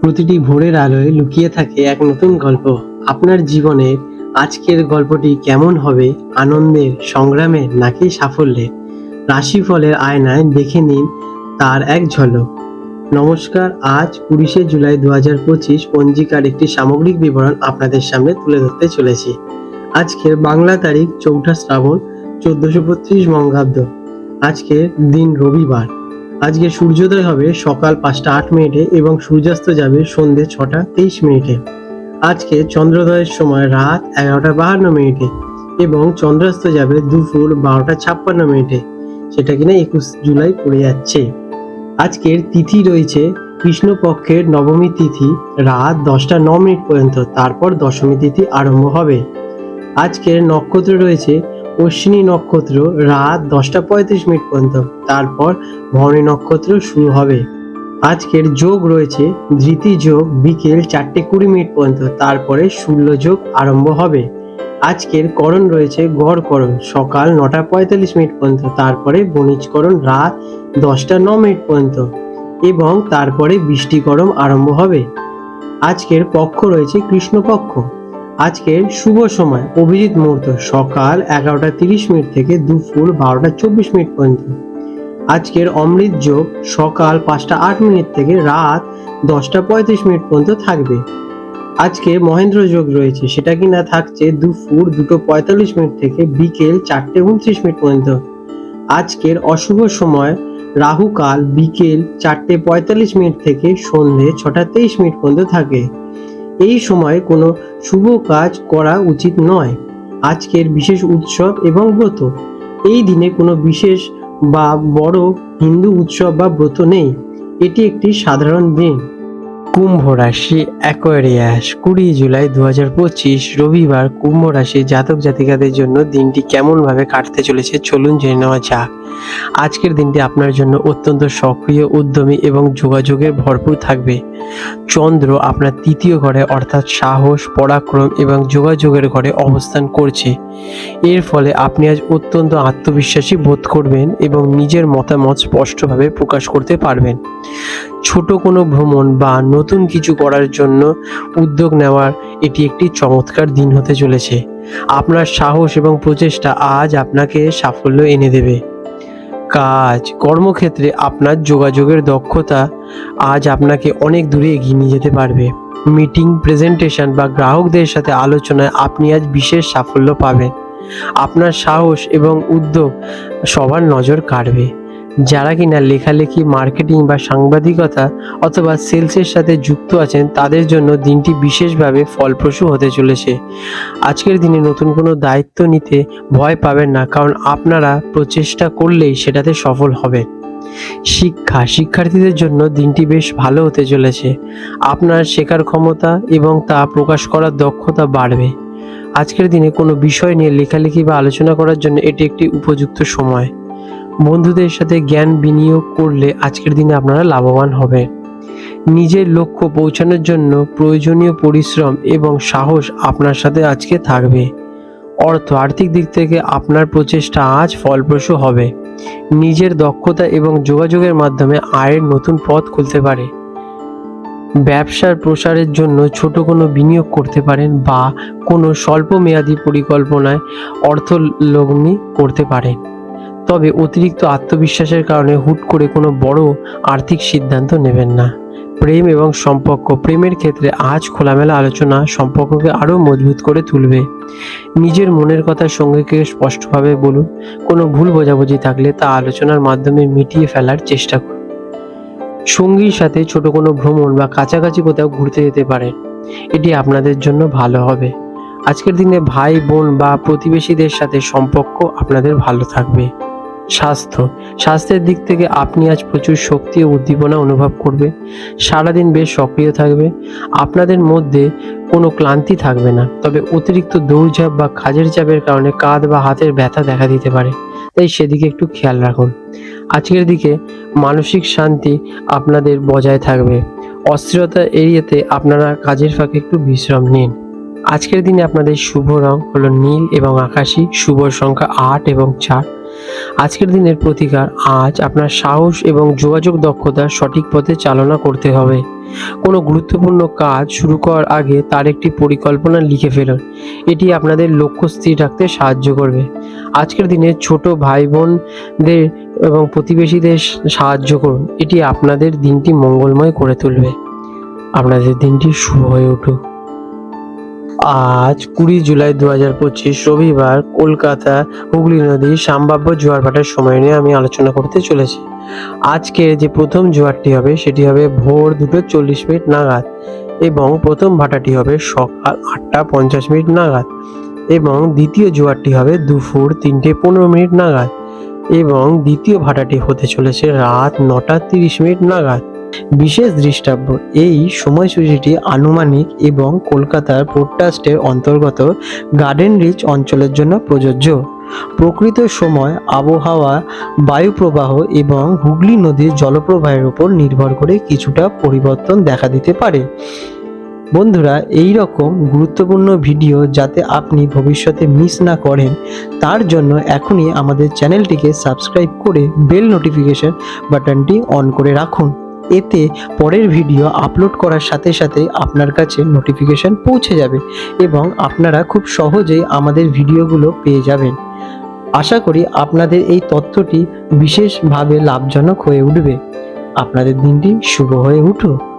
প্রতিটি ভোরের আলোয় লুকিয়ে থাকে এক নতুন গল্প। আপনার জীবনের আজকের গল্পটি কেমন হবে, আনন্দের সংগ্রামে নাকি সাফল্যের? রাশিফলের আয়নায় দেখে নিন তার এক ঝলক। নমস্কার, আজ কুড়িশে জুলাই দু হাজার পঁচিশ পঞ্জিকার একটি সামগ্রিক বিবরণ আপনাদের সামনে তুলে ধরতে চলেছি। আজকের বাংলা তারিখ চৌঠা শ্রাবণ চোদ্দশো বত্রিশ বঙ্গাব্দ। আজকের দিন রবিবার। আজকে সূর্যোদয় হবে সকাল পাঁচটা আট মিনিটে এবং সূর্যাস্ত যাবে সন্ধে ছটা তেইশ মিনিটে। আজকে চন্দ্রোদয়ের সময় রাত এগারোটা বাহান্ন মিনিটে এবং চন্দ্রাস্ত যাবে দুপুর বারোটা ছাপ্পান্ন মিনিটে। সেটা কিনা একুশ জুলাই পড়ে যাচ্ছে। আজকের তিথি রয়েছে কৃষ্ণপক্ষের নবমী তিথি রাত দশটা ন মিনিট পর্যন্ত, তারপর দশমী তিথি আরম্ভ হবে। আজকের নক্ষত্র রয়েছে অশ্বিনী নক্ষত্র রাত দশটা পঁয়ত্রিশ মিনিট পর্যন্ত। তারপর ভরণী নক্ষত্র শুরু হবে। আজকের যোগ রয়েছে, ধৃতি যোগ বিকেল চারটে কুড়ি মিনিট পর্যন্ত। তারপরে শূন্য যোগ আরম্ভ হবে। আজকের করণ রয়েছে গড় করণ, সকাল নটা পঁয়তাল্লিশ মিনিট পর্যন্ত। তারপরে বণিজকরণ রাত দশটা ন মিনিট পর্যন্ত। এবং তারপরে বৃষ্টিকরণ আরম্ভ হবে। আজকের পক্ষ রয়েছে কৃষ্ণপক্ষ। আজকের শুভ সময়, অভিজিৎ মুহূর্ত, সকাল এগারোটা তিরিশ মিনিট থেকে দুপুর বারোটা চব্বিশ মিনিট পর্যন্ত। আজকের অমৃত যোগ সকাল পাঁচটা আট মিনিট থেকে রাত দশটা পঁয়ত্রিশ মিনিট পর্যন্ত থাকবে। আজকে মহেন্দ্র যোগ রয়েছে, সেটা কিনা থাকছে দুপুর দুটো পঁয়তাল্লিশ মিনিট থেকে বিকেল চারটে উনত্রিশ মিনিট পর্যন্ত। আজকের অশুভ সময় রাহুকাল বিকেল চারটে পঁয়তাল্লিশ মিনিট থেকে সন্ধে ছটা তেইশ মিনিট পর্যন্ত থাকে। এই সময় কোনো শুভ কাজ করা উচিত নয়। আজকের বিশেষ উৎসব এবং ব্রত। এই দিনে কোনো বিশেষ বা বড় হিন্দু উৎসব বা ব্রত নেই। এটি একটি সাধারণ দিন। কুম্ভ রাশি অ্যাকোয়ারিয়াস কুড়ি জুলাই দু হাজার পঁচিশ, রবিবার কুম্ভ রাশি জাতক জাতিকাদের জন্য দিনটি কেমনভাবে কাটতে চলেছে চলুন জেনে নেওয়া যাক। আজকের দিনটি আপনার জন্য অত্যন্ত সক্রিয়, উদ্যমী এবং যোগাযোগের ভরপুর থাকবে। চন্দ্র আপনার তৃতীয় ঘরে অর্থাৎ সাহস, পরাক্রম এবং যোগাযোগের ঘরে অবস্থান করছে। এর ফলে আপনি আজ অত্যন্ত আত্মবিশ্বাসী বোধ করবেন এবং নিজের মতামত স্পষ্টভাবে প্রকাশ করতে পারবেন। ছোট কোনো ভ্রমণ বা নতুন কিছু করার জন্য উদ্যোগ নেওয়ার এটি একটি চমৎকার দিন হতে চলেছে। আপনার সাহস এবং প্রচেষ্টা আজ আপনাকে সাফল্য এনে দেবে। কাজ, কর্মক্ষেত্রে আপনার যোগাযোগের দক্ষতা আজ আপনাকে অনেক দূরে এগিয়ে নিয়ে যেতে পারবে। মিটিং, প্রেজেন্টেশন বা গ্রাহকদের সাথে আলোচনায় আপনি আজ বিশেষ সাফল্য পাবেন। আপনার সাহস এবং উদ্যোগ সবার নজর কাড়বে। যারা কিনা লেখালেখি, মার্কেটিং বা সাংবাদিকতা অথবা সেলসের সাথে যুক্ত আছেন, তাদের জন্য দিনটি বিশেষভাবে ফলপ্রসূ হতে চলেছে। আজকের দিনে নতুন কোনো দায়িত্ব নিতে ভয় পাবেন না, কারণ আপনারা প্রচেষ্টা করলেই সেটাতে সফল হবেন। শিক্ষা, শিক্ষার্থীদের জন্য দিনটি বেশ ভালো হতে চলেছে। আপনার শেখার ক্ষমতা এবং তা প্রকাশ করার দক্ষতা বাড়বে। আজকের দিনে কোনো বিষয় নিয়ে লেখালেখি বা আলোচনা করার জন্য এটি একটি উপযুক্ত সময়। বন্ধুদের সাথে জ্ঞান বিনিয়োগ করলে আজকের দিনে আপনারা লাভবান হবে। নিজের লক্ষ্য পৌঁছানোর জন্য প্রয়োজনীয় পরিশ্রম এবং সাহস আপনার সাথে আজকে থাকবে। অর্থ আর্থিক দিক থেকে আপনার প্রচেষ্টা আজ ফলপ্রসূ হবে। নিজের দক্ষতা এবং যোগাযোগের মাধ্যমে আয়ের নতুন পথ খুলতে পারে। ব্যবসার প্রসারের জন্য ছোট কোনো বিনিয়োগ করতে পারেন বা কোনো স্বল্প মেয়াদী পরিকল্পনায় অর্থ লগ্নি করতে পারেন। তবে অতিরিক্ত আত্মবিশ্বাসের কারণে হুট করে কোনো বড় আর্থিক সিদ্ধান্ত নেবেন না। প্রেম এবং সম্পর্ক, প্রেমের ক্ষেত্রে আজ খোলামেলা আলোচনা সম্পর্ককে আরও মজবুত করে তুলবে। নিজের মনের কথা সঙ্গীকে স্পষ্টভাবে বলুন, কোনো ভুল বোঝাবুঝি থাকলে তা আলোচনার মাধ্যমে মিটিয়ে ফেলার চেষ্টা করুন। সঙ্গীর সাথে ছোট কোনো ভ্রমণ বা কাছাকাছি কোথাও ঘুরতে যেতে পারেন। এটি আপনাদের জন্য ভালো হবে। আজকের দিনে ভাই, বোন বা প্রতিবেশীদের সাথে সম্পর্ক আপনাদের ভালো থাকবে। স্বাস্থ্য। স্বাস্থ্যের দিক থেকে আপনি আজ প্রচুর শক্তি ও উদ্দীপনা অনুভব করবেন সারাদিন বেশ সক্রিয় থাকবে। আপনাদের মধ্যে কোনো ক্লান্তি থাকবে না। তবে অতিরিক্ত দৌড়ঝাঁপ বা কাজের চাপের কারণে কাঁধ বা হাতের ব্যথা দেখা দিতে পারে। তাই সেদিকে একটু খেয়াল রাখুন। আজকের দিকে মানসিক শান্তি আপনাদের বজায় থাকবে। অস্থিরতা এড়িয়েতে আপনারা কাজের ফাঁকে একটু বিশ্রাম নিন। আজকের দিনে আপনাদের শুভ রং হলো নীল এবং আকাশী। শুভ সংখ্যা আট এবং চার। আজকের দিনের প্রতিকার, আজ আপনার সাহস এবং যোগাযোগ দক্ষতা সঠিক পথে চালনা করতে হবে। কোনো গুরুত্বপূর্ণ কাজ শুরু করার আগে তার একটি পরিকল্পনা লিখে ফেলুন। এটি আপনাদের লক্ষ্য স্থির রাখতে সাহায্য করবে। আজকের দিনে ছোট ভাই বোনদের এবং প্রতিবেশীদের সাহায্য করুন। এটি আপনাদের দিনটি মঙ্গলময় করে তুলবে। আপনাদের দিনটি শুভ হয়ে উঠুক। আজ কুড়ি জুলাই দু হাজার পঁচিশ রবিবার কলকাতা হুগলি নদীর সম্ভাব্য জোয়ার ভাটার সময় নিয়ে আমি আলোচনা করতে চলেছি। আজকে যে প্রথম জোয়ারটি হবে, সেটি হবে ভোর দুটো চল্লিশ মিনিট নাগাদ এবং প্রথম ভাটাটি হবে সকাল আটটা পঞ্চাশ মিনিট নাগাদ এবং দ্বিতীয় জোয়ারটি হবে দুপুর তিনটে পনেরো মিনিট নাগাদ এবং দ্বিতীয় ভাটাটি হতে চলেছে রাত নটা তিরিশ মিনিট নাগাদ। বিশেষ দৃষ্টাব্য। এই সময়সূচিটি আনুমানিক এবং কলকাতার পোর্টাস্টের অন্তর্গত গার্ডেন রিচ অঞ্চলের জন্য প্রযোজ্য। প্রকৃত সময়, আবহাওয়া, বায়ুপ্রবাহ এবং হুগলি নদীর জলপ্রবাহের উপর নির্ভর করে কিছুটা পরিবর্তন দেখা দিতে পারে। বন্ধুরা এই রকম গুরুত্বপূর্ণ ভিডিও যাতে আপনি ভবিষ্যতে মিস না করেন, তার জন্য এখনই আমাদের চ্যানেলটিকে সাবস্ক্রাইব করে বেল নোটিফিকেশন বাটনটি অন করে রাখুন। এতে পরের ভিডিও আপলোড করার সাথে সাথে আপনার কাছে নোটিফিকেশান পৌঁছে যাবে এবং আপনারা খুব সহজেই আমাদের ভিডিওগুলো পেয়ে যাবেন। আশা করি আপনাদের এই তথ্যটি বিশেষভাবে লাভজনক হয়ে উঠবে। আপনাদের দিনটি শুভ হয়ে উঠুক।